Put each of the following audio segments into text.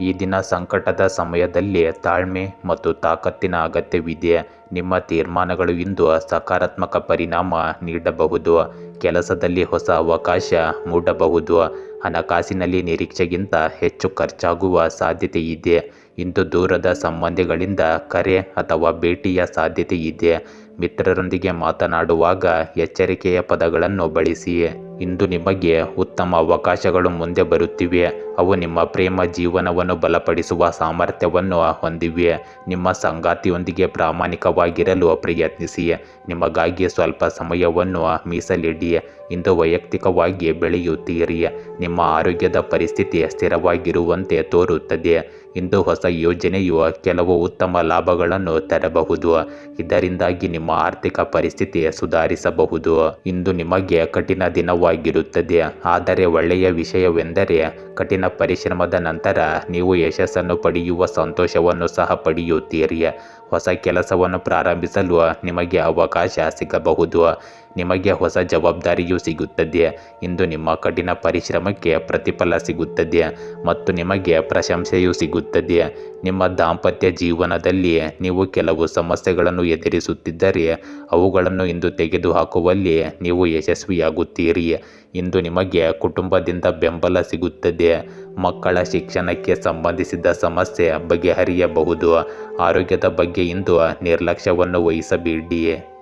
ಈ ದಿನ ಸಂಕಟದ ಸಮಯದಲ್ಲಿ ತಾಳ್ಮೆ ಮತ್ತು ತಾಕತ್ತಿನ ಅಗತ್ಯವಿದೆ. ನಿಮ್ಮ ತೀರ್ಮಾನಗಳು ಇಂದು ಸಕಾರಾತ್ಮಕ ಪರಿಣಾಮ ನೀಡಬಹುದು. ಕೆಲಸದಲ್ಲಿ ಹೊಸ ಅವಕಾಶ ಮೂಡಬಹುದು. ಹಣಕಾಸಿನಲ್ಲಿ ನಿರೀಕ್ಷೆಗಿಂತ ಹೆಚ್ಚು ಖರ್ಚಾಗುವ ಸಾಧ್ಯತೆ ಇದೆ ಇಂದು ದೂರದ ಸಂಬಂಧಿಗಳಿಂದ ಕರೆ ಅಥವಾ ಭೇಟಿಯ ಸಾಧ್ಯತೆ ಇದೆ ಮಿತ್ರರೊಂದಿಗೆ ಮಾತನಾಡುವಾಗ ಎಚ್ಚರಿಕೆಯ ಪದಗಳನ್ನು ಬಳಸಿ. ಇಂದು ನಿಮಗೆ ಉತ್ತಮ ಅವಕಾಶಗಳು ಮುಂದೆ ಬರುತ್ತಿವೆ. ಅವು ನಿಮ್ಮ ಪ್ರೇಮ ಜೀವನವನ್ನು ಬಲಪಡಿಸುವ ಸಾಮರ್ಥ್ಯವನ್ನು ಹೊಂದಿವೆ. ನಿಮ್ಮ ಸಂಗಾತಿಯೊಂದಿಗೆ ಪ್ರಾಮಾಣಿಕವಾಗಿರಲು ಪ್ರಯತ್ನಿಸಿ. ನಿಮಗಾಗಿ ಸ್ವಲ್ಪ ಸಮಯವನ್ನು ಮೀಸಲಿಡಿ. ಇಂದು ವೈಯಕ್ತಿಕವಾಗಿ ಬೆಳೆಯುತ್ತೀರಿ. ನಿಮ್ಮ ಆರೋಗ್ಯದ ಪರಿಸ್ಥಿತಿ ಸ್ಥಿರವಾಗಿರುವಂತೆ ತೋರುತ್ತದೆ. ಇಂದು ಹೊಸ ಯೋಜನೆಯು ಕೆಲವು ಉತ್ತಮ ಲಾಭಗಳನ್ನು ತರಬಹುದು. ಇದರಿಂದಾಗಿ ನಿಮ್ಮ ಆರ್ಥಿಕ ಪರಿಸ್ಥಿತಿ ಸುಧಾರಿಸಬಹುದು. ಇಂದು ನಿಮಗೆ ಕಠಿಣ ದಿನವಾಗಿರುತ್ತದೆ ಆದರೆ ಒಳ್ಳೆಯ ವಿಷಯವೆಂದರೆ ಕಠಿಣ ಪರಿಶ್ರಮದ ನಂತರ ನೀವು ಯಶಸ್ಸನ್ನು ಪಡೆಯುವ ಸಂತೋಷವನ್ನು ಸಹ ಪಡೆಯುತ್ತೀರಿ. ಹೊಸ ಕೆಲಸವನ್ನು ಪ್ರಾರಂಭಿಸಲು ನಿಮಗೆ ಅವಕಾಶ ಸಿಗಬಹುದು. ನಿಮಗೆ ಹೊಸ ಜವಾಬ್ದಾರಿಯೂ ಸಿಗುತ್ತದೆ. ಇಂದು ನಿಮ್ಮ ಕಠಿಣ ಪರಿಶ್ರಮಕ್ಕೆ ಪ್ರತಿಫಲ ಸಿಗುತ್ತದೆ ಮತ್ತು ನಿಮಗೆ ಪ್ರಶಂಸೆಯೂ ಸಿಗುತ್ತದೆ. ನಿಮ್ಮ ದಾಂಪತ್ಯ ಜೀವನದಲ್ಲಿ ನೀವು ಕೆಲವು ಸಮಸ್ಯೆಗಳನ್ನು ಎದುರಿಸುತ್ತಿದ್ದರೆ, ಅವುಗಳನ್ನು ಇಂದು ತೆಗೆದುಹಾಕುವಲ್ಲಿ ನೀವು ಯಶಸ್ವಿಯಾಗುತ್ತೀರಿ. ಇಂದು ನಿಮಗೆ ಕುಟುಂಬದಿಂದ ಬೆಂಬಲ ಸಿಗುತ್ತದೆ. ಮಕ್ಕಳ ಶಿಕ್ಷಣಕ್ಕೆ ಸಂಬಂಧಿಸಿದ ಸಮಸ್ಯೆ ಬಗೆಹರಿಯಬಹುದು. ಆರೋಗ್ಯದ ಬಗ್ಗೆ ಇಂದು ನಿರ್ಲಕ್ಷ್ಯವನ್ನು ವಹಿಸಬೇಡಿ.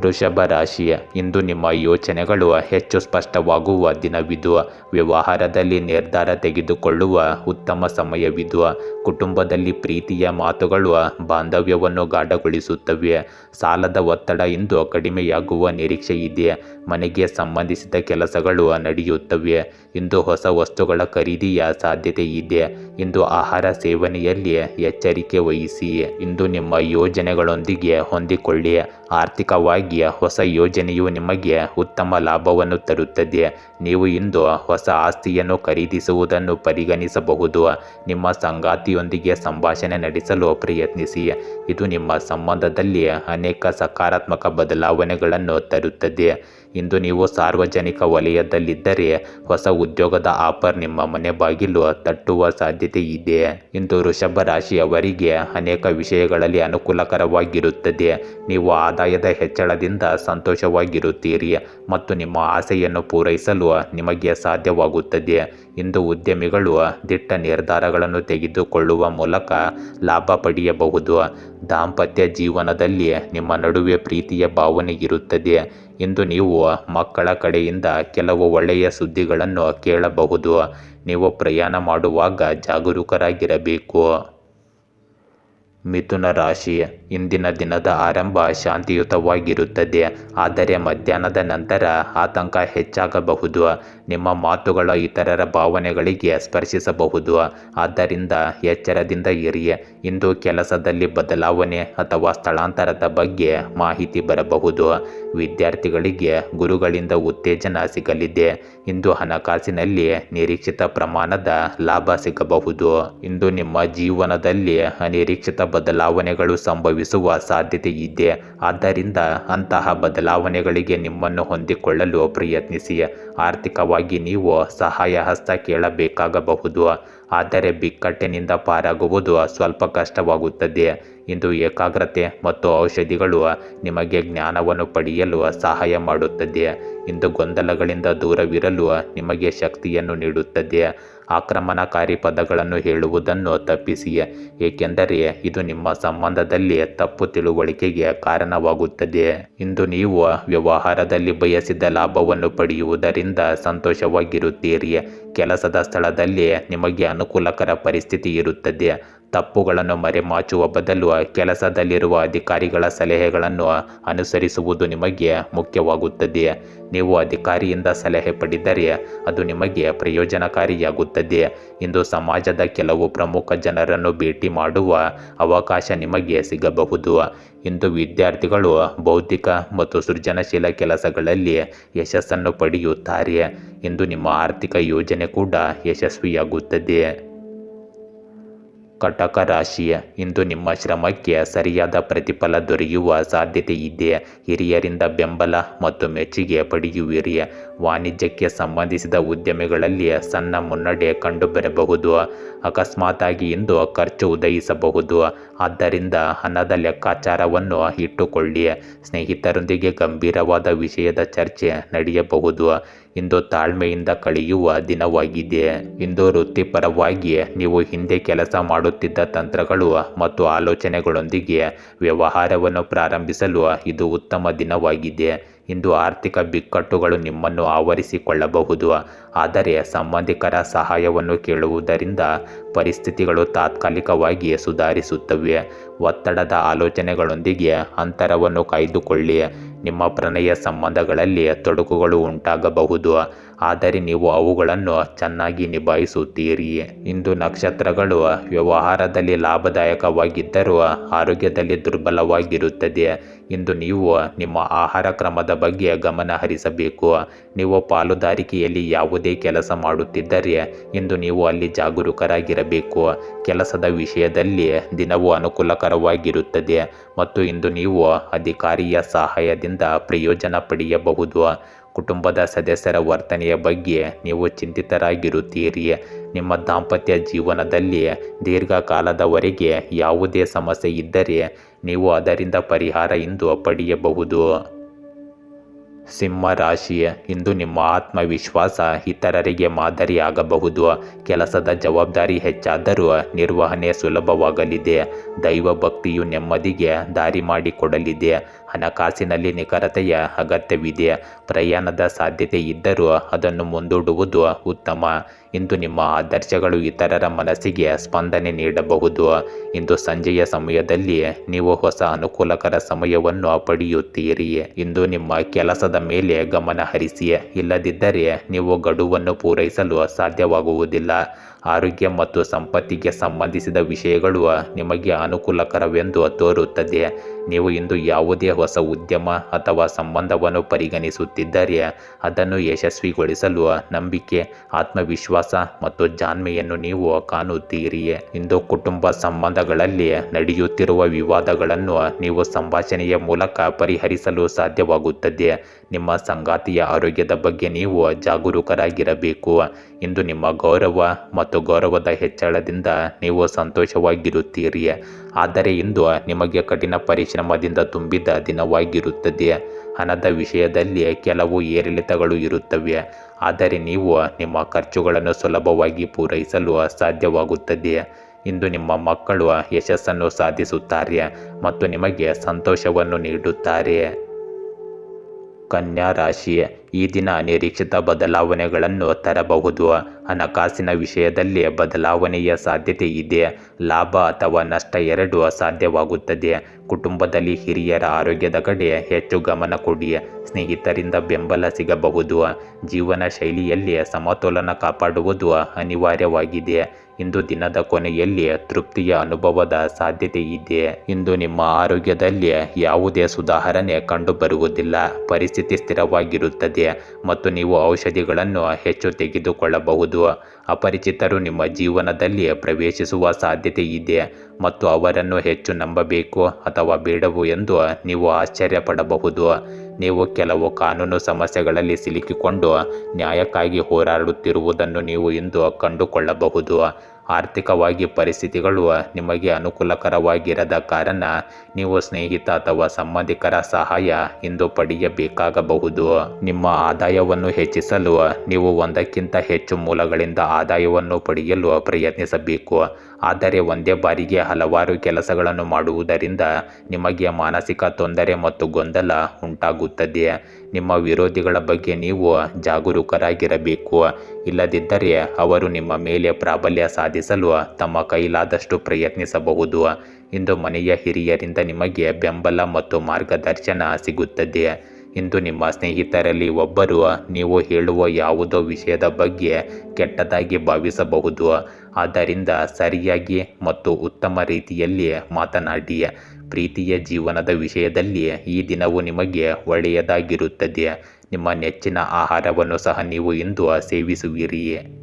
ವೃಷಭ ರಾಶಿ ಇಂದು ನಿಮ್ಮ ಯೋಚನೆಗಳು ಹೆಚ್ಚು ಸ್ಪಷ್ಟವಾಗುವ ದಿನವಿದು. ವ್ಯವಹಾರದಲ್ಲಿ ನಿರ್ಧಾರ ತೆಗೆದುಕೊಳ್ಳುವ ಉತ್ತಮ ಸಮಯವಿದು. ಕುಟುಂಬದಲ್ಲಿ ಪ್ರೀತಿಯ ಮಾತುಗಳು ಬಾಂಧವ್ಯವನ್ನು ಗಾಢಗೊಳಿಸುತ್ತವೆ. ಸಾಲದ ಒತ್ತಡ ಇಂದು ಕಡಿಮೆಯಾಗುವ ನಿರೀಕ್ಷೆ ಇದೆ ಮನೆಗೆ ಸಂಬಂಧಿಸಿದ ಕೆಲಸಗಳು ನಡೆಯುತ್ತವೆ. ಇಂದು ಹೊಸ ವಸ್ತುಗಳ ಖರೀದಿಯ ಸಾಧ್ಯತೆ ಇದೆ. ಇಂದು ಆಹಾರ ಸೇವನೆಯಲ್ಲಿ ಎಚ್ಚರಿಕೆ ವಹಿಸಿ. ಇಂದು ನಿಮ್ಮ ಯೋಜನೆಗಳೊಂದಿಗೆ ಹೊಂದಿಕೊಳ್ಳಿ. ಆರ್ಥಿಕವಾಗಿ ಹೊಸ ಯೋಜನೆಯು ನಿಮಗೆ ಉತ್ತಮ ಲಾಭವನ್ನು ತರುತ್ತದೆ. ನೀವು ಇಂದು ಹೊಸ ಆಸ್ತಿಯನ್ನು ಖರೀದಿಸುವುದನ್ನು ಪರಿಗಣಿಸಬಹುದು. ನಿಮ್ಮ ಸಂಗಾತಿಯೊಂದಿಗೆ ಸಂಭಾಷಣೆ ನಡೆಸಲು ಪ್ರಯತ್ನಿಸಿ. ಇದು ನಿಮ್ಮ ಸಂಬಂಧದಲ್ಲಿ ಅನೇಕ ಸಕಾರಾತ್ಮಕ ಬದಲಾವಣೆಗಳನ್ನು ತರುತ್ತದೆ. ಇಂದು ನೀವು ಸಾರ್ವಜನಿಕ ವಲಯದಲ್ಲಿದ್ದರೆ ಹೊಸ ಉದ್ಯೋಗದ ಆಫರ್ ನಿಮ್ಮ ಮನೆ ಬಾಗಿಲು ತಟ್ಟುವ ಸಾಧ್ಯತೆ ಇದೆ. ಇಂದು ವೃಷಭ ರಾಶಿಯವರಿಗೆ ಅನೇಕ ವಿಷಯಗಳಲ್ಲಿ ಅನುಕೂಲಕರವಾಗಿರುತ್ತದೆ. ನೀವು ಆದಾಯದ ಹೆಚ್ಚಳದಿಂದ ಸಂತೋಷವಾಗಿರುತ್ತೀರಿ ಮತ್ತು ನಿಮ್ಮ ಆಸೆಯನ್ನು ಪೂರೈಸಲು ನಿಮಗೆ ಸಾಧ್ಯವಾಗುತ್ತದೆ. ಇಂದು ಉದ್ಯಮಿಗಳು ದಿಟ್ಟ ನಿರ್ಧಾರಗಳನ್ನು ತೆಗೆದುಕೊಳ್ಳುವ ಮೂಲಕ ಲಾಭ ಪಡೆಯಬಹುದು. ದಾಂಪತ್ಯ ಜೀವನದಲ್ಲಿ ನಿಮ್ಮ ನಡುವೆ ಪ್ರೀತಿಯ ಭಾವನೆ ಇರುತ್ತದೆ. ಇಂದು ನೀವು ಮಕ್ಕಳ ಕಡೆಯಿಂದ ಕೆಲವು ಒಳ್ಳೆಯ ಸುದ್ದಿಗಳನ್ನು ಕೇಳಬಹುದು. ನೀವು ಪ್ರಯಾಣ ಮಾಡುವಾಗ ಜಾಗರೂಕರಾಗಿರಬೇಕು. ಮಿಥುನ ರಾಶಿ ಇಂದಿನ ದಿನದ ಆರಂಭ ಶಾಂತಿಯುತವಾಗಿರುತ್ತದೆ. ಆದರೆ ಮಧ್ಯಾಹ್ನದ ನಂತರ ಆತಂಕ ಹೆಚ್ಚಾಗಬಹುದು. ನಿಮ್ಮ ಮಾತುಗಳ ಇತರರ ಭಾವನೆಗಳಿಗೆ ಸ್ಪರ್ಶಿಸಬಹುದು. ಆದ್ದರಿಂದ ಎಚ್ಚರದಿಂದ ಇರಿ. ಇಂದು ಕೆಲಸದಲ್ಲಿ ಬದಲಾವಣೆ ಅಥವಾ ಸ್ಥಳಾಂತರದ ಬಗ್ಗೆ ಮಾಹಿತಿ ಬರಬಹುದು. ವಿದ್ಯಾರ್ಥಿಗಳಿಗೆ ಗುರುಗಳಿಂದ ಉತ್ತೇಜನ ಸಿಗಲಿದೆ. ಇಂದು ಹಣಕಾಸಿನಲ್ಲಿ ನಿರೀಕ್ಷಿತ ಪ್ರಮಾಣದ ಲಾಭ ಸಿಗಬಹುದು. ಇಂದು ನಿಮ್ಮ ಜೀವನದಲ್ಲಿ ಅನಿರೀಕ್ಷಿತ ಬದಲಾವಣೆಗಳು ಸಂಭವಿಸುವ ಸಾಧ್ಯತೆ ಇದೆ ಆದ್ದರಿಂದ ಅಂತಹ ಬದಲಾವಣೆಗಳಿಗೆ ನಿಮ್ಮನ್ನು ಹೊಂದಿಕೊಳ್ಳಲು ಪ್ರಯತ್ನಿಸಿ. ಆರ್ಥಿಕವಾಗಿ ನೀವು ಸಹಾಯ ಹಸ್ತ ಕೇಳಬೇಕಾಗಬಹುದು. ಆದರೆ ಬಿಕ್ಕಟ್ಟಿನಿಂದ ಪಾರಾಗುವುದು ಸ್ವಲ್ಪ ಕಷ್ಟವಾಗುತ್ತದೆ. ಇಂದು ಏಕಾಗ್ರತೆ ಮತ್ತು ಔಷಧಿಗಳು ನಿಮಗೆ ಜ್ಞಾನವನ್ನು ಪಡೆಯಲು ಸಹಾಯ ಮಾಡುತ್ತದೆ. ಇಂದು ಗೊಂದಲಗಳಿಂದ ದೂರವಿರಲು ನಿಮಗೆ ಶಕ್ತಿಯನ್ನು ನೀಡುತ್ತದೆ ಆಕ್ರಮಣಕಾರಿ ಪದಗಳನ್ನು ಹೇಳುವುದನ್ನು ತಪ್ಪಿಸಿ ಏಕೆಂದರೆ ಇದು ನಿಮ್ಮ ಸಂಬಂಧದಲ್ಲಿ ತಪ್ಪು ತಿಳುವಳಿಕೆಗೆ ಕಾರಣವಾಗುತ್ತದೆ ಇಂದು ನೀವು ವ್ಯವಹಾರದಲ್ಲಿ ಬಯಸಿದ ಲಾಭವನ್ನು ಪಡೆಯುವುದರಿಂದ ಸಂತೋಷವಾಗಿರುತ್ತೀರಿ ಕೆಲಸದ ಸ್ಥಳದಲ್ಲಿ ನಿಮಗೆ ಅನುಕೂಲಕರ ಪರಿಸ್ಥಿತಿ ಇರುತ್ತದೆ ತಪ್ಪುಗಳನ್ನು ಮರೆಮಾಚುವ ಬದಲು ಕೆಲಸದಲ್ಲಿರುವ ಅಧಿಕಾರಿಗಳ ಸಲಹೆಗಳನ್ನು ಅನುಸರಿಸುವುದು ನಿಮಗೆ ಮುಖ್ಯವಾಗುತ್ತದೆ ನೀವು ಅಧಿಕಾರಿಯಿಂದ ಸಲಹೆ ಪಡೆದರೆ ಅದು ನಿಮಗೆ ಪ್ರಯೋಜನಕಾರಿಯಾಗುತ್ತದೆ. ಇಂದು ಸಮಾಜದ ಕೆಲವು ಪ್ರಮುಖ ಜನರನ್ನು ಭೇಟಿ ಮಾಡುವ ಅವಕಾಶ ನಿಮಗೆ ಸಿಗಬಹುದು. ಇಂದು ವಿದ್ಯಾರ್ಥಿಗಳು ಬೌದ್ಧಿಕ ಮತ್ತು ಸೃಜನಶೀಲ ಕೆಲಸಗಳಲ್ಲಿ ಯಶಸ್ಸನ್ನು ಪಡೆಯುತ್ತಾರೆ. ಇಂದು ನಿಮ್ಮ ಆರ್ಥಿಕ ಯೋಜನೆ ಕೂಡ ಯಶಸ್ವಿಯಾಗುತ್ತದೆ. ಕಟಕ ರಾಶಿ ಇಂದು ನಿಮ್ಮ ಶ್ರಮಕ್ಕೆ ಸರಿಯಾದ ಪ್ರತಿಫಲ ದೊರೆಯುವ ಸಾಧ್ಯತೆ ಇದೆ. ಹಿರಿಯರಿಂದ ಬೆಂಬಲ ಮತ್ತು ಮೆಚ್ಚುಗೆ ಪಡೆಯುವಿರಿ. ವಾಣಿಜ್ಯಕ್ಕೆ ಸಂಬಂಧಿಸಿದ ಉದ್ಯಮಿಗಳಲ್ಲಿ ಸಣ್ಣ ಮುನ್ನಡೆ ಕಂಡುಬರಬಹುದು. ಅಕಸ್ಮಾತಾಗಿ ಇಂದು ಖರ್ಚು ಉದಯಿಸಬಹುದು. ಆದ್ದರಿಂದ ಹಣದ ಲೆಕ್ಕಾಚಾರವನ್ನು ಇಟ್ಟುಕೊಳ್ಳಿ. ಸ್ನೇಹಿತರೊಂದಿಗೆ ಗಂಭೀರವಾದ ವಿಷಯದ ಚರ್ಚೆ ನಡೆಯಬಹುದು. ಇಂದು ತಾಳ್ಮೆಯಿಂದ ಕಳೆಯುವ ದಿನವಾಗಿದೆ. ಇಂದು ವೃತ್ತಿಪರವಾಗಿ ನೀವು ಹಿಂದೆ ಕೆಲಸ ಮಾಡುತ್ತಿದ್ದ ತಂತ್ರಗಳು ಮತ್ತು ಆಲೋಚನೆಗಳೊಂದಿಗೆ ವ್ಯವಹಾರವನ್ನು ಪ್ರಾರಂಭಿಸಲು ಇದು ಉತ್ತಮ ದಿನವಾಗಿದೆ. ಇಂದು ಆರ್ಥಿಕ ಬಿಕ್ಕಟ್ಟುಗಳು ನಿಮ್ಮನ್ನು ಆವರಿಸಿಕೊಳ್ಳಬಹುದು. ಆದರೆ ಸಂಬಂಧಿಕರ ಸಹಾಯವನ್ನು ಕೇಳುವುದರಿಂದ ಪರಿಸ್ಥಿತಿಗಳು ತಾತ್ಕಾಲಿಕವಾಗಿ ಸುಧಾರಿಸುತ್ತವೆ. ಒತ್ತಡದ ಆಲೋಚನೆಗಳೊಂದಿಗೆ ಅಂತರವನ್ನು ಕಾಯ್ದುಕೊಳ್ಳಿ. ನಿಮ್ಮ ಪ್ರಣಯ ಸಂಬಂಧಗಳಲ್ಲಿ ತೊಡಕುಗಳು ಉಂಟಾಗಬಹುದು. ಆದರೆ ನೀವು ಅವುಗಳನ್ನು ಚೆನ್ನಾಗಿ ನಿಭಾಯಿಸುತ್ತೀರಿ. ಇಂದು ನಕ್ಷತ್ರಗಳು ವ್ಯವಹಾರದಲ್ಲಿ ಲಾಭದಾಯಕವಾಗಿದ್ದರೂ ಆರೋಗ್ಯದಲ್ಲಿ ದುರ್ಬಲವಾಗಿರುತ್ತದೆ. ಇಂದು ನೀವು ನಿಮ್ಮ ಆಹಾರ ಕ್ರಮದ ಬಗ್ಗೆ ಗಮನ ಹರಿಸಬೇಕು. ನೀವು ಪಾಲುದಾರಿಕೆಯಲ್ಲಿ ಯಾವುದೇ ಕೆಲಸ ಮಾಡುತ್ತಿದ್ದರೆ ಇಂದು ನೀವು ಅಲ್ಲಿ ಜಾಗರೂಕರಾಗಿರಬೇಕು. ಕೆಲಸದ ವಿಷಯದಲ್ಲಿ ದಿನವು ಅನುಕೂಲಕರವಾಗಿರುತ್ತದೆ ಮತ್ತು ಇಂದು ನೀವು ಅಧಿಕಾರಿಯ ಸಹಾಯದಿಂದ ಪ್ರಯೋಜನ ಪಡೆಯಬಹುದು. ಕುಟುಂಬದ ಸದಸ್ಯರ ವರ್ತನೆಯ ಬಗ್ಗೆ ನೀವು ಚಿಂತಿತರಾಗಿರುತ್ತೀರಿ. ನಿಮ್ಮ ದಾಂಪತ್ಯ ಜೀವನದಲ್ಲಿ ದೀರ್ಘಕಾಲದವರೆಗೆ ಯಾವುದೇ ಸಮಸ್ಯೆ ಇದ್ದರೆ ನೀವು ಅದರಿಂದ ಪರಿಹಾರ ಇಂದು ಪಡೆಯಬಹುದು. ಸಿಂಹ ರಾಶಿ, ಇಂದು ನಿಮ್ಮ ಆತ್ಮವಿಶ್ವಾಸ ಇತರರಿಗೆ ಮಾದರಿಯಾಗಬಹುದು. ಕೆಲಸದ ಜವಾಬ್ದಾರಿ ಹೆಚ್ಚಾದರೂ ನಿರ್ವಹಣೆ ಸುಲಭವಾಗಲಿದೆ. ದೈವ ಭಕ್ತಿಯು ನೆಮ್ಮದಿಗೆ ದಾರಿ ಮಾಡಿಕೊಡಲಿದೆ. ಹಣಕಾಸಿನಲ್ಲಿ ನಿಖರತೆಯ ಅಗತ್ಯವಿದೆ. ಪ್ರಯಾಣದ ಸಾಧ್ಯತೆ ಇದ್ದರೂ ಅದನ್ನು ಮುಂದೂಡುವುದು ಉತ್ತಮ. ಇಂದು ನಿಮ್ಮ ಆದರ್ಶಗಳು ಇತರರ ಮನಸ್ಸಿಗೆ ಸ್ಪಂದನೆ ನೀಡಬಹುದು. ಇಂದು ಸಂಜೆಯ ಸಮಯದಲ್ಲಿ ನೀವು ಹೊಸ ಅನುಕೂಲಕರ ಸಮಯವನ್ನು ಪಡೆಯುತ್ತೀರಿ. ಇಂದು ನಿಮ್ಮ ಕೆಲಸದ ಮೇಲೆ ಗಮನ ಹರಿಸಿ. ಇಲ್ಲದಿದ್ದರೆ ನೀವು ಗಡುವನ್ನು ಪೂರೈಸಲು ಸಾಧ್ಯವಾಗುವುದಿಲ್ಲ. ಆರೋಗ್ಯ ಮತ್ತು ಸಂಪತ್ತಿಗೆ ಸಂಬಂಧಿಸಿದ ವಿಷಯಗಳು ನಿಮಗೆ ಅನುಕೂಲಕರವೆಂದು ತೋರುತ್ತದೆ. ನೀವು ಇಂದು ಯಾವುದೇ ಹೊಸ ಉದ್ಯಮ ಅಥವಾ ಸಂಬಂಧವನ್ನು ಪರಿಗಣಿಸುತ್ತಿದ್ದರೆ ಅದನ್ನು ಯಶಸ್ವಿಗೊಳಿಸಲು ನಂಬಿಕೆ, ಆತ್ಮವಿಶ್ವಾಸ ಮತ್ತು ಜಾಣ್ಮೆಯನ್ನು ನೀವು ಕಾಣುತ್ತೀರಿ. ಇಂದು ಕುಟುಂಬ ಸಂಬಂಧಗಳಲ್ಲಿ ನಡೆಯುತ್ತಿರುವ ವಿವಾದಗಳನ್ನು ನೀವು ಸಂಭಾಷಣೆಯ ಮೂಲಕ ಪರಿಹರಿಸಲು ಸಾಧ್ಯವಾಗುತ್ತದೆ. ನಿಮ್ಮ ಸಂಗಾತಿಯ ಆರೋಗ್ಯದ ಬಗ್ಗೆ ನೀವು ಜಾಗರೂಕರಾಗಿರಬೇಕು. ಇಂದು ನಿಮ್ಮ ಗೌರವ ಮತ್ತು ಗೌರವದ ಹೆಚ್ಚಳದಿಂದ ನೀವು ಸಂತೋಷವಾಗಿರುತ್ತೀರಿ. ಆದರೆ ಇಂದು ನಿಮಗೆ ಕಠಿಣ ಪರಿಶ್ರಮದಿಂದ ತುಂಬಿದ ದಿನವಾಗಿರುತ್ತದೆ. ಹಣದ ವಿಷಯದಲ್ಲಿ ಕೆಲವು ಏರಿಳಿತಗಳು ಇರುತ್ತವೆ. ಆದರೆ ನೀವು ನಿಮ್ಮ ಖರ್ಚುಗಳನ್ನು ಸುಲಭವಾಗಿ ಪೂರೈಸಲು ಸಾಧ್ಯವಾಗುತ್ತದೆ ಇಂದು ನಿಮ್ಮ ಮಕ್ಕಳು ಯಶಸ್ಸನ್ನು ಸಾಧಿಸುತ್ತಾರೆ ಮತ್ತು ನಿಮಗೆ ಸಂತೋಷವನ್ನು ನೀಡುತ್ತಾರೆ. ಕನ್ಯಾ ರಾಶಿ ಈ ದಿನ ಅನಿರೀಕ್ಷಿತ ಬದಲಾವಣೆಗಳನ್ನು ತರಬಹುದು. ಹಣಕಾಸಿನ ವಿಷಯದಲ್ಲಿ ಬದಲಾವಣೆಯ ಸಾಧ್ಯತೆ ಇದೆ. ಲಾಭ ಅಥವಾ ನಷ್ಟ ಎರಡೂ ಸಾಧ್ಯವಾಗುತ್ತದೆ ಕುಟುಂಬದಲ್ಲಿ ಹಿರಿಯರ ಆರೋಗ್ಯದ ಕಡೆ ಹೆಚ್ಚು ಗಮನ ಕೊಡಿ. ಸ್ನೇಹಿತರಿಂದ ಬೆಂಬಲ ಸಿಗಬಹುದು. ಜೀವನ ಶೈಲಿಯಲ್ಲಿ ಸಮತೋಲನ ಕಾಪಾಡುವುದು ಅನಿವಾರ್ಯವಾಗಿದೆ. ಇಂದು ದಿನದ ಕೊನೆಯಲ್ಲಿ ತೃಪ್ತಿಯ ಅನುಭವದ ಸಾಧ್ಯತೆ ಇದೆ. ಇಂದು ನಿಮ್ಮ ಆರೋಗ್ಯದಲ್ಲಿ ಯಾವುದೇ ಸುಧಾರಣೆ ಕಂಡುಬರುವುದಿಲ್ಲ. ಪರಿಸ್ಥಿತಿ ಸ್ಥಿರವಾಗಿರುತ್ತದೆ ಮತ್ತು ನೀವು ಔಷಧಿಗಳನ್ನು ಹೆಚ್ಚು ತೆಗೆದುಕೊಳ್ಳಬಹುದು. ಅಪರಿಚಿತರು ನಿಮ್ಮ ಜೀವನದಲ್ಲಿ ಪ್ರವೇಶಿಸುವ ಸಾಧ್ಯತೆ ಇದೆ ಮತ್ತು ಅವರನ್ನು ಹೆಚ್ಚು ನಂಬಬೇಕು ಅಥವಾ ಬೇಡವು ಎಂದು ನೀವು ಆಶ್ಚರ್ಯಪಡಬಹುದು. ನೀವು ಕೆಲವು ಕಾನೂನು ಸಮಸ್ಯೆಗಳಲ್ಲಿ ಸಿಲುಕಿಕೊಂಡು ನ್ಯಾಯಕ್ಕಾಗಿ ಹೋರಾಡುತ್ತಿರುವುದನ್ನು ನೀವು ಇಂದು ಕಂಡುಕೊಳ್ಳಬಹುದು. ಆರ್ಥಿಕವಾಗಿ ಪರಿಸ್ಥಿತಿಗಳು ನಿಮಗೆ ಅನುಕೂಲಕರವಾಗಿರದ ಕಾರಣ ನೀವು ಸ್ನೇಹಿತ ಅಥವಾ ಸಂಬಂಧಿಕರ ಸಹಾಯ ಇಂದು ಪಡೆಯಬೇಕಾಗಬಹುದು. ನಿಮ್ಮ ಆದಾಯವನ್ನು ಹೆಚ್ಚಿಸಲು ನೀವು ಒಂದಕ್ಕಿಂತ ಹೆಚ್ಚು ಮೂಲಗಳಿಂದ ಆದಾಯವನ್ನು ಪಡೆಯಲು ಪ್ರಯತ್ನಿಸಬೇಕು. ಆದರೆ ಒಂದೇ ಬಾರಿಗೆ ಹಲವಾರು ಕೆಲಸಗಳನ್ನು ಮಾಡುವುದರಿಂದ ನಿಮಗೆ ಮಾನಸಿಕ ತೊಂದರೆ ಮತ್ತು ಗೊಂದಲ ಉಂಟಾಗುತ್ತದೆ. ನಿಮ್ಮ ವಿರೋಧಿಗಳ ಬಗ್ಗೆ ನೀವು ಜಾಗರೂಕರಾಗಿರಬೇಕು. ಇಲ್ಲದಿದ್ದರೆ ಅವರು ನಿಮ್ಮ ಮೇಲೆ ಪ್ರಾಬಲ್ಯ ಸಾಧಿಸಲು ತಮ್ಮ ಕೈಲಾದಷ್ಟು ಪ್ರಯತ್ನಿಸಬಹುದು. ಇಂದು ಮನೆಯ ಹಿರಿಯರಿಂದ ನಿಮಗೆ ಬೆಂಬಲ ಮತ್ತು ಮಾರ್ಗದರ್ಶನ ಸಿಗುತ್ತದೆ. ಇಂದು ನಿಮ್ಮ ಸ್ನೇಹಿತರಲ್ಲಿ ಒಬ್ಬರು ನೀವು ಹೇಳುವ ಯಾವುದೋ ವಿಷಯದ ಬಗ್ಗೆ ಕೆಟ್ಟದಾಗಿ ಭಾವಿಸಬಹುದು. ಆದ್ದರಿಂದ ಸರಿಯಾಗಿ ಮತ್ತು ಉತ್ತಮ ರೀತಿಯಲ್ಲಿ ಮಾತನಾಡಿ. ಪ್ರೀತಿಯ ಜೀವನದ ವಿಷಯದಲ್ಲಿ ಈ ದಿನವು ನಿಮಗೆ ಒಳ್ಳೆಯದಾಗಿರುತ್ತದೆ. ನಿಮ್ಮ ನೆಚ್ಚಿನ ಆಹಾರವನ್ನು ಸಹ ನೀವು ಇಂದು ಸೇವಿಸುವಿರಿಯೇ.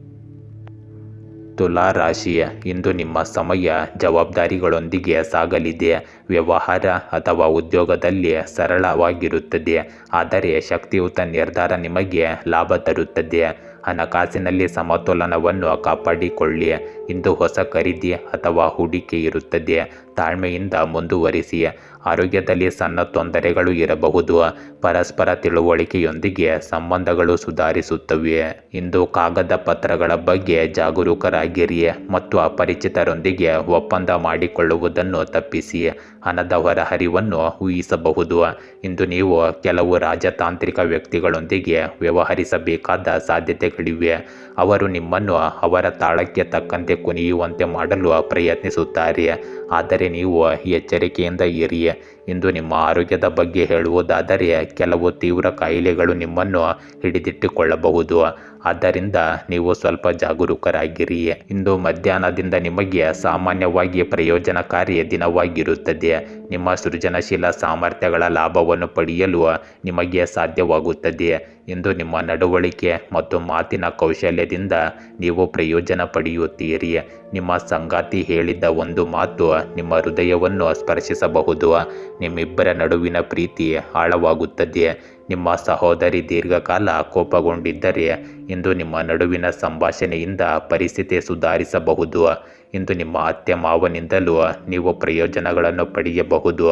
ತುಲಾ ರಾಶಿ ಇಂದು ನಿಮ್ಮ ಸಮಯ ಜವಾಬ್ದಾರಿಗಳೊಂದಿಗೆ ಸಾಗಲಿದೆ. ವ್ಯವಹಾರ ಅಥವಾ ಉದ್ಯೋಗದಲ್ಲಿ ಸರಳವಾಗಿರುತ್ತದೆ. ಆದರೆ ಶಕ್ತಿಯುತ ನಿರ್ಧಾರ ನಿಮಗೆ ಲಾಭ ತರುತ್ತದೆ. ಹಣಕಾಸಿನಲ್ಲಿ ಸಮತೋಲನವನ್ನು ಕಾಪಾಡಿಕೊಳ್ಳಿ. ಇಂದು ಹೊಸ ಖರೀದಿ ಅಥವಾ ಹೂಡಿಕೆ ಇರುತ್ತದೆ. ತಾಳ್ಮೆಯಿಂದ ಮುಂದುವರಿಸಿ. ಆರೋಗ್ಯದಲ್ಲಿ ಸಣ್ಣ ತೊಂದರೆಗಳು ಇರಬಹುದು. ಪರಸ್ಪರ ತಿಳುವಳಿಕೆಯೊಂದಿಗೆ ಸಂಬಂಧಗಳು ಸುಧಾರಿಸುತ್ತವೆ. ಇಂದು ಕಾಗದ ಪತ್ರಗಳ ಬಗ್ಗೆ ಜಾಗರೂಕರಾಗಿರಿ ಮತ್ತು ಅಪರಿಚಿತರೊಂದಿಗೆ ಒಪ್ಪಂದ ಮಾಡಿಕೊಳ್ಳುವುದನ್ನು ತಪ್ಪಿಸಿ. ಹಣದ ಹೊರಹರಿವನ್ನು ಊಹಿಸಬಹುದು. ಇಂದು ನೀವು ಕೆಲವು ರಾಜತಾಂತ್ರಿಕ ವ್ಯಕ್ತಿಗಳೊಂದಿಗೆ ವ್ಯವಹರಿಸಬೇಕಾದ ಸಾಧ್ಯತೆಗಳಿವೆ. ಅವರು ನಿಮ್ಮನ್ನು ಅವರ ತಾಳಕ್ಕೆ ತಕ್ಕಂತೆ ಕುಣಿಯುವಂತೆ ಮಾಡಲು ಪ್ರಯತ್ನಿಸುತ್ತಾರೆ. ಆದರೆ ನೀವು ಎಚ್ಚರಿಕೆಯಿಂದ ಇರಿ. ಇಂದು ನಿಮ್ಮ ಆರೋಗ್ಯದ ಬಗ್ಗೆ ಹೇಳುವುದಾದರೆ, ಕೆಲವು ತೀವ್ರ ಕಾಯಿಲೆಗಳು ನಿಮ್ಮನ್ನು ಹಿಡಿದಿಟ್ಟುಕೊಳ್ಳಬಹುದು. ಆದ್ದರಿಂದ ನೀವು ಸ್ವಲ್ಪ ಜಾಗರೂಕರಾಗಿರಿ. ಇಂದು ಮಧ್ಯಾಹ್ನದಿಂದ ನಿಮಗೆ ಸಾಮಾನ್ಯವಾಗಿ ಪ್ರಯೋಜನಕಾರಿ ದಿನವಾಗಿರುತ್ತದೆ. ನಿಮ್ಮ ಸೃಜನಶೀಲ ಸಾಮರ್ಥ್ಯಗಳ ಲಾಭವನ್ನು ಪಡೆಯಲು ನಿಮಗೆ ಸಾಧ್ಯವಾಗುತ್ತದೆ. ಇಂದು ನಿಮ್ಮ ನಡವಳಿಕೆ ಮತ್ತು ಮಾತಿನ ಕೌಶಲ್ಯದಿಂದ ನೀವು ಪ್ರಯೋಜನ ಪಡೆಯುತ್ತೀರಿ. ನಿಮ್ಮ ಸಂಗಾತಿ ಹೇಳಿದ್ದ ಒಂದು ಮಾತು ನಿಮ್ಮ ಹೃದಯವನ್ನು ಸ್ಪರ್ಶಿಸಬಹುದು. ನಿಮ್ಮಿಬ್ಬರ ನಡುವಿನ ಪ್ರೀತಿ ಆಳವಾಗುತ್ತದೆ. ನಿಮ್ಮ ಸಹೋದರಿ ದೀರ್ಘಕಾಲ ಕೋಪಗೊಂಡಿದ್ದರೆ ಇಂದು ನಿಮ್ಮ ನಡುವಿನ ಸಂಭಾಷಣೆಯಿಂದ ಪರಿಸ್ಥಿತಿ ಸುಧಾರಿಸಬಹುದು. ಇಂದು ನಿಮ್ಮ ಅತ್ತೆ ಮಾವನಿಂದಲೂ ನೀವು ಪ್ರಯೋಜನಗಳನ್ನು ಪಡೆಯಬಹುದು.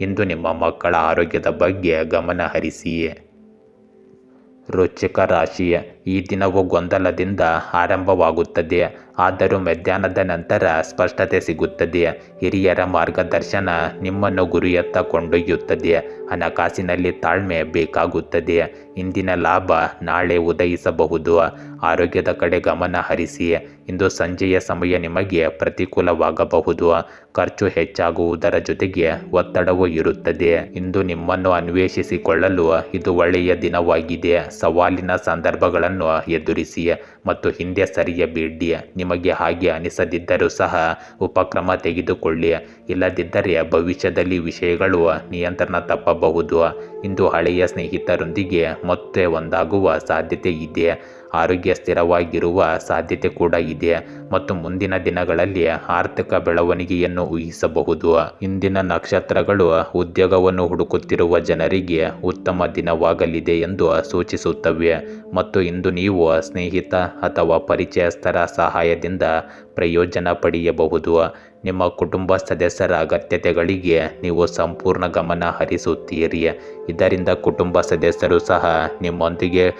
ಇಂದು ನಿಮ್ಮ ಮಕ್ಕಳ ಆರೋಗ್ಯದ ಬಗ್ಗೆ ಗಮನ ಹರಿಸಿ. ರಾಶಿ ಈ ದಿನವು ಗೊಂದಲದಿಂದ ಆರಂಭವಾಗುತ್ತದೆ. ಆದರೂ ಮಧ್ಯಾಹ್ನದ ನಂತರ ಸ್ಪಷ್ಟತೆ ಸಿಗುತ್ತದೆ. ಹಿರಿಯರ ಮಾರ್ಗದರ್ಶನ ನಿಮ್ಮನ್ನು ಗುರಿಯತ್ತ ಕೊಂಡೊಯ್ಯುತ್ತದೆ. ಹಣಕಾಸಿನಲ್ಲಿ ತಾಳ್ಮೆ ಬೇಕಾಗುತ್ತದೆ. ಇಂದಿನ ಲಾಭ ನಾಳೆ ಉದಯಿಸಬಹುದು. ಆರೋಗ್ಯದ ಕಡೆ ಗಮನ ಹರಿಸಿ. ಇಂದು ಸಂಜೆಯ ಸಮಯ ನಿಮಗೆ ಪ್ರತಿಕೂಲವಾಗಬಹುದು. ಖರ್ಚು ಹೆಚ್ಚಾಗುವುದರ ಜೊತೆಗೆ ಒತ್ತಡವೂ ಇರುತ್ತದೆ. ಇಂದು ನಿಮ್ಮನ್ನು ಅನ್ವೇಷಿಸಿಕೊಳ್ಳಲು ಇದು ಒಳ್ಳೆಯ ದಿನವಾಗಿದೆ. ಸವಾಲಿನ ಸಂದರ್ಭಗಳನ್ನು ಎದುರಿಸಿ ಮತ್ತು ಹಿಂದೆ ಸರಿಯಬೇಡಿ. ನಿಮಗೆ ಹಾಗೆ ಅನಿಸದಿದ್ದರೂ ಸಹ ಉಪಕ್ರಮ ತೆಗೆದುಕೊಳ್ಳಿ. ಇಲ್ಲದಿದ್ದರೆ ಭವಿಷ್ಯದಲ್ಲಿ ವಿಷಯಗಳು ನಿಯಂತ್ರಣ ತಪ್ಪಬಹುದು. ಇಂದು ಹಳೆಯ ಸ್ನೇಹಿತರೊಂದಿಗೆ ಮತ್ತೆ ಒಂದಾಗುವ ಸಾಧ್ಯತೆ ಇದೆ. ಆರೋಗ್ಯ ಸ್ಥಿರವಾಗಿರುವ ಸಾಧ್ಯತೆ ಕೂಡ ಇದೆ. ಮತ್ತು ಮುಂದಿನ ದಿನಗಳಲ್ಲಿ ಆರ್ಥಿಕ ಬೆಳವಣಿಗೆಯನ್ನು ಊಹಿಸಬಹುದು. ಇಂದಿನ ನಕ್ಷತ್ರಗಳು ಉದ್ಯೋಗವನ್ನು ಹುಡುಕುತ್ತಿರುವ ಜನರಿಗೆ ಉತ್ತಮ ದಿನವಾಗಲಿದೆ ಎಂದು ಸೂಚಿಸುತ್ತವೆ. ಮತ್ತು ಇಂದು ನೀವು ಸ್ನೇಹಿತ ಅಥವಾ ಪರಿಚಯಸ್ಥರ ಸಹಾಯದಿಂದ ಪ್ರಯೋಜನ ಪಡೆಯಬಹುದು. ನಿಮ್ಮ ಕುಟುಂಬ ಸದಸ್ಯರ ಅಗತ್ಯತೆಗಳಿಗೆ ನೀವು ಸಂಪೂರ್ಣ ಗಮನ ಹರಿಸುತ್ತೀರಿ. ಇದರಿಂದ ಕುಟುಂಬ ಸದಸ್ಯರು ಸಹ ನಿಮ್ಮೊಂದಿಗೆ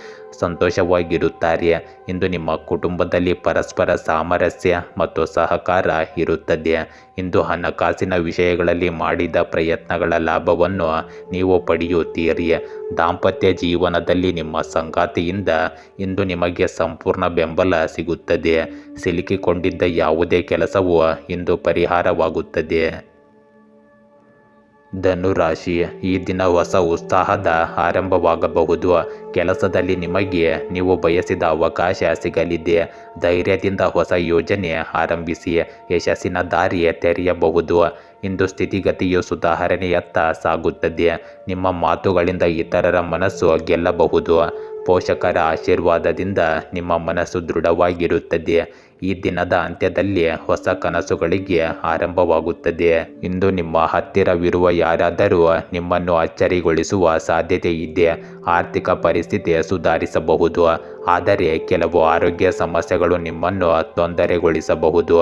ಸಂತೋಷವಾಗಿರುತ್ತಾರೆ. ಇಂದು ನಿಮ್ಮ ಕುಟುಂಬದಲ್ಲಿ ಪರಸ್ಪರ ಸಾಮರಸ್ಯ ಮತ್ತು ಸಹಕಾರ ಇರುತ್ತದೆ. ಇಂದು ಹಣಕಾಸಿನ ವಿಷಯಗಳಲ್ಲಿ ಮಾಡಿದ ಪ್ರಯತ್ನಗಳ ಲಾಭವನ್ನು ನೀವು ಪಡೆಯುತ್ತೀರಿ. ದಾಂಪತ್ಯ ಜೀವನದಲ್ಲಿ ನಿಮ್ಮ ಸಂಗಾತಿಯಿಂದ ಇಂದು ನಿಮಗೆ ಸಂಪೂರ್ಣ ಬೆಂಬಲ ಸಿಗುತ್ತದೆ. ಸಿಲುಕಿಕೊಂಡಿದ್ದ ಯಾವುದೇ ಕೆಲಸವು ಇಂದು ಪರಿಹಾರವಾಗುತ್ತದೆ. ಧನುರಾಶಿ, ಈ ದಿನ ಹೊಸ ಉತ್ಸಾಹದ ಆರಂಭವಾಗಬಹುದು. ಕೆಲಸದಲ್ಲಿ ನಿಮಗೆ ನೀವು ಬಯಸಿದ ಅವಕಾಶ ಸಿಗಲಿದೆ. ಧೈರ್ಯದಿಂದ ಹೊಸ ಯೋಜನೆ ಆರಂಭಿಸಿ, ಯಶಸ್ಸಿನ ದಾರಿ ತೆರೆಯಬಹುದು. ಇಂದು ಸ್ಥಿತಿಗತಿಯು ಸುಧಾರಣೆಯತ್ತ ಸಾಗುತ್ತದೆ. ನಿಮ್ಮ ಮಾತುಗಳಿಂದ ಇತರರ ಮನಸ್ಸು ಗೆಲ್ಲಬಹುದು. ಪೋಷಕರ ಆಶೀರ್ವಾದದಿಂದ ನಿಮ್ಮ ಮನಸ್ಸು ದೃಢವಾಗಿರುತ್ತದೆ. ಈ ದಿನದ ಅಂತ್ಯದಲ್ಲಿ ಹೊಸ ಕನಸುಗಳಿಗೆ ಆರಂಭವಾಗುತ್ತದೆ. ಇಂದು ನಿಮ್ಮ ಹತ್ತಿರವಿರುವ ಯಾರಾದರೂ ನಿಮ್ಮನ್ನು ಅಚ್ಚರಿಗೊಳಿಸುವ ಸಾಧ್ಯತೆ ಇದೆ ಆರ್ಥಿಕ ಪರಿಸ್ಥಿತಿ ಸುಧಾರಿಸಬಹುದು. ಆದರೆ ಕೆಲವು ಆರೋಗ್ಯ ಸಮಸ್ಯೆಗಳು ನಿಮ್ಮನ್ನು ತೊಂದರೆಗೊಳಿಸಬಹುದು.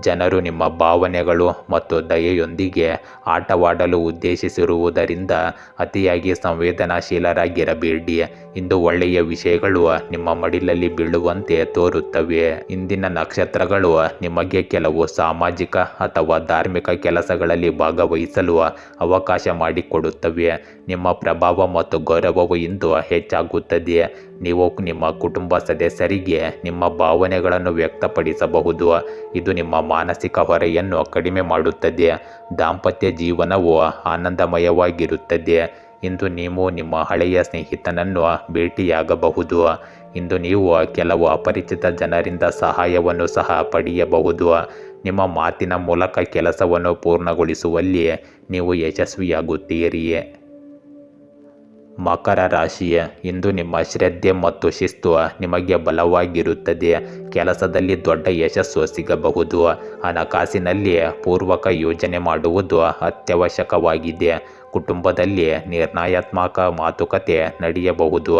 ಜನರು ನಿಮ್ಮ ಭಾವನೆಗಳು ಮತ್ತು ದಯೆಯೊಂದಿಗೆ ಆಟವಾಡಲು ಉದ್ದೇಶಿಸಿರುವುದರಿಂದ ಅತಿಯಾಗಿ ಸಂವೇದನಾಶೀಲರಾಗಿರಬೇಡಿ. ಇಂದು ಒಳ್ಳೆಯ ವಿಷಯಗಳು ನಿಮ್ಮ ಮಡಿಲಲ್ಲಿ ಬೀಳುವಂತೆ ತೋರುತ್ತವೆ. ಇಂದಿನ ನಕ್ಷತ್ರಗಳು ನಿಮಗೆ ಕೆಲವು ಸಾಮಾಜಿಕ ಅಥವಾ ಧಾರ್ಮಿಕ ಕೆಲಸಗಳಲ್ಲಿ ಭಾಗವಹಿಸಲು ಅವಕಾಶ ಮಾಡಿಕೊಡುತ್ತವೆ. ನಿಮ್ಮ ಪ್ರಭಾವ ಮತ್ತು ಗೌರವವು ಇಂದು ಹೆಚ್ಚಾಗುತ್ತದೆ. ನೀವು ನಿಮ್ಮ ಕುಟುಂಬ ಸದಸ್ಯರಿಗೆ ನಿಮ್ಮ ಭಾವನೆಗಳನ್ನು ವ್ಯಕ್ತಪಡಿಸಬಹುದು. ಇದು ನಿಮ್ಮ ಮಾನಸಿಕ ಹೊರೆಯನ್ನು ಕಡಿಮೆ ಮಾಡುತ್ತದೆ. ದಾಂಪತ್ಯ ಜೀವನವು ಆನಂದಮಯವಾಗಿರುತ್ತದೆ. ಇಂದು ನೀವು ನಿಮ್ಮ ಹಳೆಯ ಸ್ನೇಹಿತನನ್ನು ಭೇಟಿಯಾಗಬಹುದು. ಇಂದು ನೀವು ಕೆಲವು ಅಪರಿಚಿತ ಜನರಿಂದ ಸಹಾಯವನ್ನು ಸಹ ಪಡೆಯಬಹುದು. ನಿಮ್ಮ ಮಾತಿನ ಮೂಲಕ ಕೆಲಸವನ್ನು ಪೂರ್ಣಗೊಳಿಸುವಲ್ಲಿ ನೀವು ಯಶಸ್ವಿಯಾಗುತ್ತೀರಿ. ಮಕರ ರಾಶಿ ಇಂದು ನಿಮ್ಮ ಶ್ರದ್ಧೆ ಮತ್ತು ಶಿಸ್ತು ನಿಮಗೆ ಬಲವಾಗಿರುತ್ತದೆ. ಕೆಲಸದಲ್ಲಿ ದೊಡ್ಡ ಯಶಸ್ಸು ಸಿಗಬಹುದು. ಹಣಕಾಸಿನಲ್ಲಿ ಪೂರ್ವಕ ಯೋಜನೆ ಮಾಡುವುದು ಅತ್ಯವಶ್ಯಕವಾಗಿದೆ. ಕುಟುಂಬದಲ್ಲಿ ನಿರ್ಣಯಾತ್ಮಕ ಮಾತುಕತೆ ನಡೆಯಬಹುದು.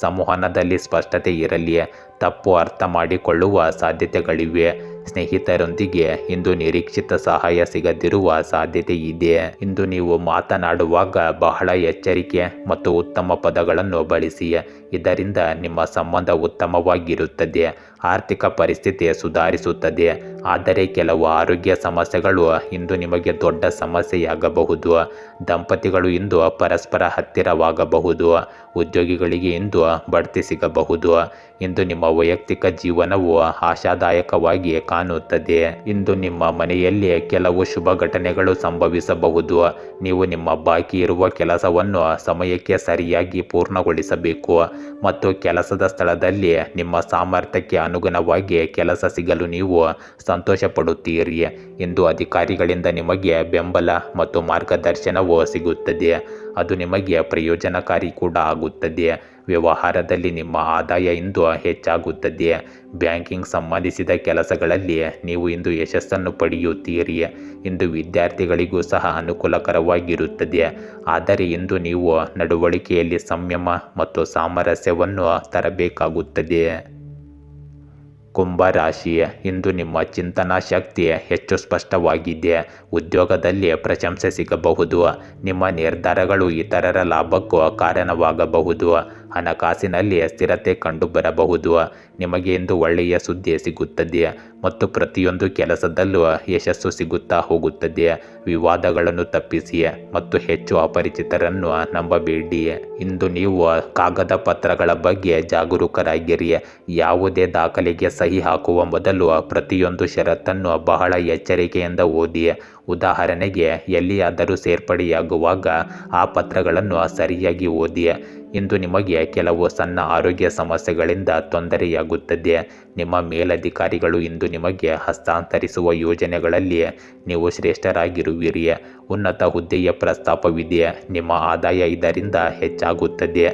ಸಂವಹನದಲ್ಲಿ ಸ್ಪಷ್ಟತೆ ಇರಲಿ. ತಪ್ಪು ಅರ್ಥ ಮಾಡಿಕೊಳ್ಳುವ ಸಾಧ್ಯತೆಗಳಿವೆ. ಸ್ನೇಹಿತರೊಂದಿಗೆ ಇಂದು ನಿರೀಕ್ಷಿತ ಸಹಾಯ ಸಿಗದಿರುವ ಸಾಧ್ಯತೆ ಇದೆ. ಇಂದು ನೀವು ಮಾತನಾಡುವಾಗ ಬಹಳ ಎಚ್ಚರಿಕೆ ಮತ್ತು ಉತ್ತಮ ಪದಗಳನ್ನು ಬಳಸಿ, ಇದರಿಂದ ನಿಮ್ಮ ಸಂಬಂಧ ಉತ್ತಮವಾಗಿರುತ್ತದೆ. ಆರ್ಥಿಕ ಪರಿಸ್ಥಿತಿ ಸುಧಾರಿಸುತ್ತದೆ. ಆದರೆ ಕೆಲವು ಆರೋಗ್ಯ ಸಮಸ್ಯೆಗಳು ಇಂದು ನಿಮಗೆ ದೊಡ್ಡ ಸಮಸ್ಯೆಯಾಗಬಹುದು. ದಂಪತಿಗಳು ಇಂದು ಪರಸ್ಪರ ಹತ್ತಿರವಾಗಬಹುದು. ಉದ್ಯೋಗಿಗಳಿಗೆ ಇಂದು ಬಡ್ತಿ ಸಿಗಬಹುದು. ಇಂದು ನಿಮ್ಮ ವೈಯಕ್ತಿಕ ಜೀವನವು ಆಶಾದಾಯಕವಾಗಿ ಕಾಣುತ್ತದೆ. ಇಂದು ನಿಮ್ಮ ಮನೆಯಲ್ಲಿ ಕೆಲವು ಶುಭ ಘಟನೆಗಳು ಸಂಭವಿಸಬಹುದು. ನೀವು ನಿಮ್ಮ ಬಾಕಿ ಇರುವ ಕೆಲಸವನ್ನು ಸಮಯಕ್ಕೆ ಸರಿಯಾಗಿ ಪೂರ್ಣಗೊಳಿಸಬೇಕು. ಮತ್ತು ಕೆಲಸದ ಸ್ಥಳದಲ್ಲಿ ನಿಮ್ಮ ಸಾಮರ್ಥ್ಯಕ್ಕೆ ಅನುಗುಣವಾಗಿ ಕೆಲಸ ಸಿಗಲು ನೀವು ಸಂತೋಷ ಪಡುತ್ತೀರಿ ಇಂದು ಅಧಿಕಾರಿಗಳಿಂದ ನಿಮಗೆ ಬೆಂಬಲ ಮತ್ತು ಮಾರ್ಗದರ್ಶನವು ಸಿಗುತ್ತದೆ. ಅದು ನಿಮಗೆ ಪ್ರಯೋಜನಕಾರಿ ಕೂಡ ಆಗುತ್ತದೆ. ವ್ಯವಹಾರದಲ್ಲಿ ನಿಮ್ಮ ಆದಾಯ ಇಂದು ಹೆಚ್ಚಾಗುತ್ತದೆ. ಬ್ಯಾಂಕಿಂಗ್ ಸಂಬಂಧಿಸಿದ ಕೆಲಸಗಳಲ್ಲಿ ನೀವು ಇಂದು ಯಶಸ್ಸನ್ನು ಪಡೆಯುತ್ತೀರಿ ಇಂದು ವಿದ್ಯಾರ್ಥಿಗಳಿಗೂ ಸಹ ಅನುಕೂಲಕರವಾಗಿರುತ್ತದೆ. ಆದರೆ ಇಂದು ನೀವು ನಡವಳಿಕೆಯಲ್ಲಿ ಸಂಯಮ ಮತ್ತು ಸಾಮರಸ್ಯವನ್ನು ತರಬೇಕಾಗುತ್ತದೆ. ಕುಂಭರಾಶಿ ಇಂದು ನಿಮ್ಮ ಚಿಂತನಾ ಶಕ್ತಿ ಹೆಚ್ಚು ಸ್ಪಷ್ಟವಾಗಿದೆ ಉದ್ಯೋಗದಲ್ಲಿ ಪ್ರಶಂಸೆ ಸಿಗಬಹುದು. ನಿಮ್ಮ ನಿರ್ಧಾರಗಳು ಇತರರ ಲಾಭಕ್ಕೂ ಕಾರಣವಾಗಬಹುದು. ಹಣಕಾಸಿನಲ್ಲಿ ಸ್ಥಿರತೆ ಕಂಡುಬರಬಹುದು. ನಿಮಗೆ ಇಂದು ಒಳ್ಳೆಯ ಸುದ್ದಿ ಸಿಗುತ್ತದೆ ಮತ್ತು ಪ್ರತಿಯೊಂದು ಕೆಲಸದಲ್ಲೂ ಯಶಸ್ಸು ಸಿಗುತ್ತಾ ಹೋಗುತ್ತದೆ. ವಿವಾದಗಳನ್ನು ತಪ್ಪಿಸಿ ಮತ್ತು ಹೆಚ್ಚು ಅಪರಿಚಿತರನ್ನು ನಂಬಬೇಡಿ. ಇಂದು ನೀವು ಕಾಗದ ಪತ್ರಗಳ ಬಗ್ಗೆ ಜಾಗರೂಕರಾಗಿರಿ. ಯಾವುದೇ ದಾಖಲೆಗೆ ಸಹಿ ಹಾಕುವ ಮೊದಲು ಪ್ರತಿಯೊಂದು ಷರತ್ತನ್ನು ಬಹಳ ಎಚ್ಚರಿಕೆಯಿಂದ ಓದಿ. ಉದಾಹರಣೆಗೆ, ಎಲ್ಲಿಯಾದರೂ ಸೇರ್ಪಡೆಯಾಗುವಾಗ ಆ ಪತ್ರಗಳನ್ನು ಸರಿಯಾಗಿ ಓದಿ ಇಂದು ನಿಮಗೆ ಕೆಲವು ಸಣ್ಣ ಆರೋಗ್ಯ ಸಮಸ್ಯೆಗಳಿಂದ ತೊಂದರೆಯಾಗುತ್ತದೆ. ನಿಮ್ಮ ಮೇಲಧಿಕಾರಿಗಳು ಇಂದು ನಿಮಗೆ ಹಸ್ತಾಂತರಿಸುವ ಯೋಜನೆಗಳಲ್ಲಿ ನೀವು ಶ್ರೇಷ್ಠರಾಗಿರುವಿರಿ. ಉನ್ನತ ಹುದ್ದೆಯ ಪ್ರಸ್ತಾಪವಿದೆ ನಿಮ್ಮ ಆದಾಯ ಇದರಿಂದ ಹೆಚ್ಚಾಗುತ್ತದೆ.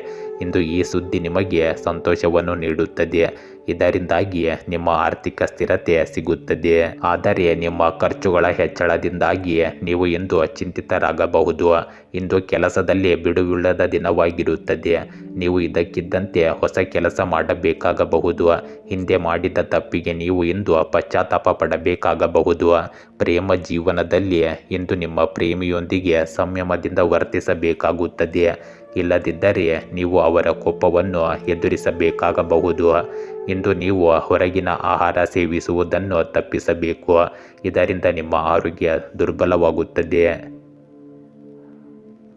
ಇಂದು ಈ ಸುದ್ದಿ ನಿಮಗೆ ಸಂತೋಷವನ್ನು ನೀಡುತ್ತದೆ. ಇದರಿಂದಾಗಿ ನಿಮ್ಮ ಆರ್ಥಿಕ ಸ್ಥಿರತೆ ಸಿಗುತ್ತದೆ. ಆದರೆ ನಿಮ್ಮ ಖರ್ಚುಗಳ ಹೆಚ್ಚಳದಿಂದಾಗಿ ನೀವು ಇಂದು ಚಿಂತಿತರಾಗಬಹುದು ಇಂದು ಕೆಲಸದಲ್ಲಿ ಬಿಡುವಿಲ್ಲದ ದಿನವಾಗಿರುತ್ತದೆ. ನೀವು ಇದಕ್ಕಿದ್ದಂತೆ ಹೊಸ ಕೆಲಸ ಮಾಡಬೇಕಾಗಬಹುದು. ಹಿಂದೆ ಮಾಡಿದ ತಪ್ಪಿಗೆ ನೀವು ಇಂದು ಪಶ್ಚಾತ್ತಾಪ ಪಡಬೇಕಾಗಬಹುದು. ಪ್ರೇಮ ಜೀವನದಲ್ಲಿ ಇಂದು ನಿಮ್ಮ ಪ್ರೇಮಿಯೊಂದಿಗೆ ಸಂಯಮದಿಂದ ವರ್ತಿಸಬೇಕಾಗುತ್ತದೆ. ಇಲ್ಲದಿದ್ದರೆ ನೀವು ಅವರ ಕೋಪವನ್ನು ಎದುರಿಸಬೇಕಾಗಬಹುದು. ಇಂದು ನೀವು ಹೊರಗಿನ ಆಹಾರ ಸೇವಿಸುವುದನ್ನು ತಪ್ಪಿಸಬೇಕು. ಇದರಿಂದ ನಿಮ್ಮ ಆರೋಗ್ಯ ದುರ್ಬಲವಾಗುತ್ತದೆ.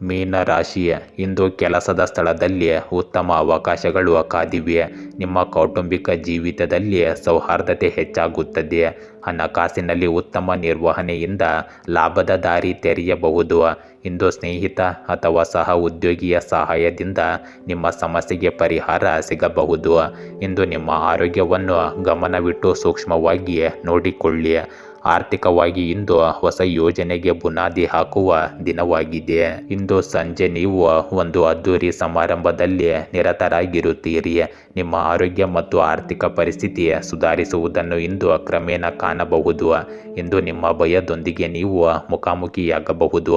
ಮೀನರಾಶಿ ಇಂದು ಕೆಲಸದ ಸ್ಥಳದಲ್ಲಿ ಉತ್ತಮ ಅವಕಾಶಗಳು ಕಾದಿವೆ ನಿಮ್ಮ ಕೌಟುಂಬಿಕ ಜೀವಿತದಲ್ಲಿ ಸೌಹಾರ್ದತೆ ಹೆಚ್ಚಾಗುತ್ತದೆ ಹಣಕಾಸಿನಲ್ಲಿ ಉತ್ತಮ ನಿರ್ವಹಣೆಯಿಂದ ಲಾಭದ ದಾರಿ ತೆರೆಯಬಹುದು. ಇಂದು ಸ್ನೇಹಿತ ಅಥವಾ ಸಹ ಉದ್ಯೋಗಿಯ ಸಹಾಯದಿಂದ ನಿಮ್ಮ ಸಮಸ್ಯೆಗೆ ಪರಿಹಾರ ಸಿಗಬಹುದು. ಇಂದು ನಿಮ್ಮ ಆರೋಗ್ಯವನ್ನು ಗಮನವಿಟ್ಟು ಸೂಕ್ಷ್ಮವಾಗಿ ನೋಡಿಕೊಳ್ಳಿ ಆರ್ಥಿಕವಾಗಿ ಇಂದು ಹೊಸ ಯೋಜನೆಗೆ ಬುನಾದಿ ಹಾಕುವ ದಿನವಾಗಿದೆ. ಇಂದು ಸಂಜೆ ನೀವು ಒಂದು ಅದ್ದೂರಿ ಸಮಾರಂಭದಲ್ಲಿ ನಿರತರಾಗಿರುತ್ತೀರಿ. ನಿಮ್ಮ ಆರೋಗ್ಯ ಮತ್ತು ಆರ್ಥಿಕ ಪರಿಸ್ಥಿತಿ ಸುಧಾರಿಸುವುದನ್ನು ಇಂದು ಕ್ರಮೇಣ ಕಾಣಬಹುದು. ಇಂದು ನಿಮ್ಮ ಭಯದೊಂದಿಗೆ ನೀವು ಮುಖಾಮುಖಿಯಾಗಬಹುದು.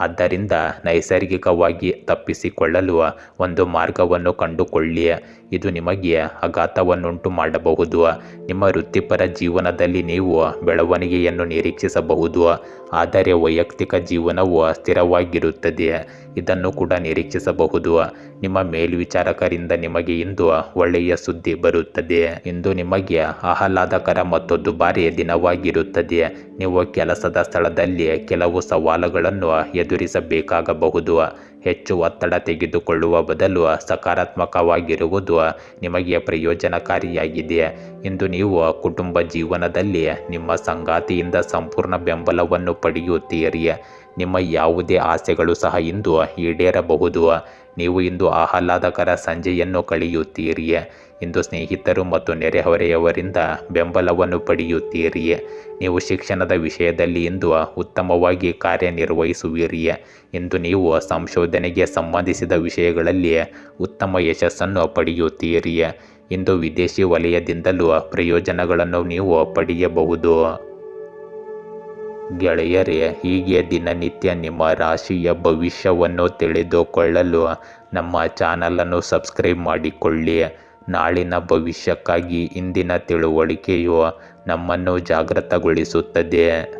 ಆದ್ದರಿಂದ ನೈಸರ್ಗಿಕವಾಗಿ ತಪ್ಪಿಸಿಕೊಳ್ಳಲು ಒಂದು ಮಾರ್ಗವನ್ನು ಕಂಡುಕೊಳ್ಳಿ. ಇದು ನಿಮಗೆ ಆಘಾತವನ್ನುಂಟು ಮಾಡಬಹುದು ನಿಮ್ಮ ವೃತ್ತಿಪರ ಜೀವನದಲ್ಲಿ ನೀವು ಬೆಳವಣಿಗೆಯನ್ನು ನಿರೀಕ್ಷಿಸಬಹುದು. ಆದರೆ ವೈಯಕ್ತಿಕ ಜೀವನವು ಸ್ಥಿರವಾಗಿರುತ್ತದೆ. ಇದನ್ನು ಕೂಡ ನಿರೀಕ್ಷಿಸಬಹುದು. ನಿಮ್ಮ ಮೇಲ್ವಿಚಾರಕರಿಂದ ನಿಮಗೆ ಇಂದು ಒಳ್ಳೆಯ ಸುದ್ದಿ ಬರುತ್ತದೆ ಇಂದು ನಿಮಗೆ ಆಹ್ಲಾದಕರ ಮತ್ತು ದುಬಾರಿ ದಿನವಾಗಿರುತ್ತದೆ. ನೀವು ಕೆಲಸದ ಸ್ಥಳದಲ್ಲಿ ಕೆಲವು ಸವಾಲುಗಳನ್ನು ಎದುರಿಸಬೇಕಾಗಬಹುದು. ಹೆಚ್ಚು ಒತ್ತಡ ತೆಗೆದುಕೊಳ್ಳುವ ಬದಲು ಸಕಾರಾತ್ಮಕವಾಗಿರುವುದು ನಿಮಗೆ ಪ್ರಯೋಜನಕಾರಿಯಾಗಿದೆ. ಇಂದು ನೀವು ಕುಟುಂಬ ಜೀವನದಲ್ಲಿ ನಿಮ್ಮ ಸಂಗಾತಿಯಿಂದ ಸಂಪೂರ್ಣ ಬೆಂಬಲವನ್ನು ಪಡೆಯುತ್ತೀರಿ. ನಿಮ್ಮ ಯಾವುದೇ ಆಸೆಗಳು ಸಹ ಇಂದು ಈಡೇರಬಹುದು. ನೀವು ಇಂದು ಆಹ್ಲಾದಕರ ಸಂಜೆಯನ್ನು ಕಳೆಯುತ್ತೀರಿ. ಇಂದು ಸ್ನೇಹಿತರು ಮತ್ತು ನೆರೆಹೊರೆಯವರಿಂದ ಬೆಂಬಲವನ್ನು ಪಡೆಯುತ್ತೀರಿ. ನೀವು ಶಿಕ್ಷಣದ ವಿಷಯದಲ್ಲಿ ಇಂದು ಉತ್ತಮವಾಗಿ ಕಾರ್ಯನಿರ್ವಹಿಸುವಿರಿ. ಇಂದು ನೀವು ಸಂಶೋಧನೆಗೆ ಸಂಬಂಧಿಸಿದ ವಿಷಯಗಳಲ್ಲಿ ಉತ್ತಮ ಯಶಸ್ಸನ್ನು ಪಡೆಯುತ್ತೀರಿ. ಇಂದು ವಿದೇಶಿ ವಲಯದಿಂದಲೂ ಪ್ರಯೋಜನಗಳನ್ನು ನೀವು ಪಡೆಯಬಹುದು. ಗೆಳೆಯರೇ, ಹೀಗೆ ದಿನನಿತ್ಯ ನಿಮ್ಮ ರಾಶಿಯ ಭವಿಷ್ಯವನ್ನು ತಿಳಿದುಕೊಳ್ಳಲು ನಮ್ಮ ಚಾನಲನ್ನು ಸಬ್ಸ್ಕ್ರೈಬ್ ಮಾಡಿಕೊಳ್ಳಿ. ನಾಳಿನ ಭವಿಷ್ಯಕ್ಕಾಗಿ ಇಂದಿನ ತಿಳುವಳಿಕೆಯು ನಮ್ಮನ್ನು ಜಾಗೃತಗೊಳಿಸುತ್ತದೆ.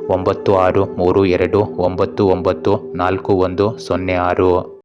ಒಂಬತ್ತು ಆರು ಮೂರು ಎರಡು ಒಂಬತ್ತು ಒಂಬತ್ತು ನಾಲ್ಕು ಒಂದು ಸೊನ್ನೆ ಆರು.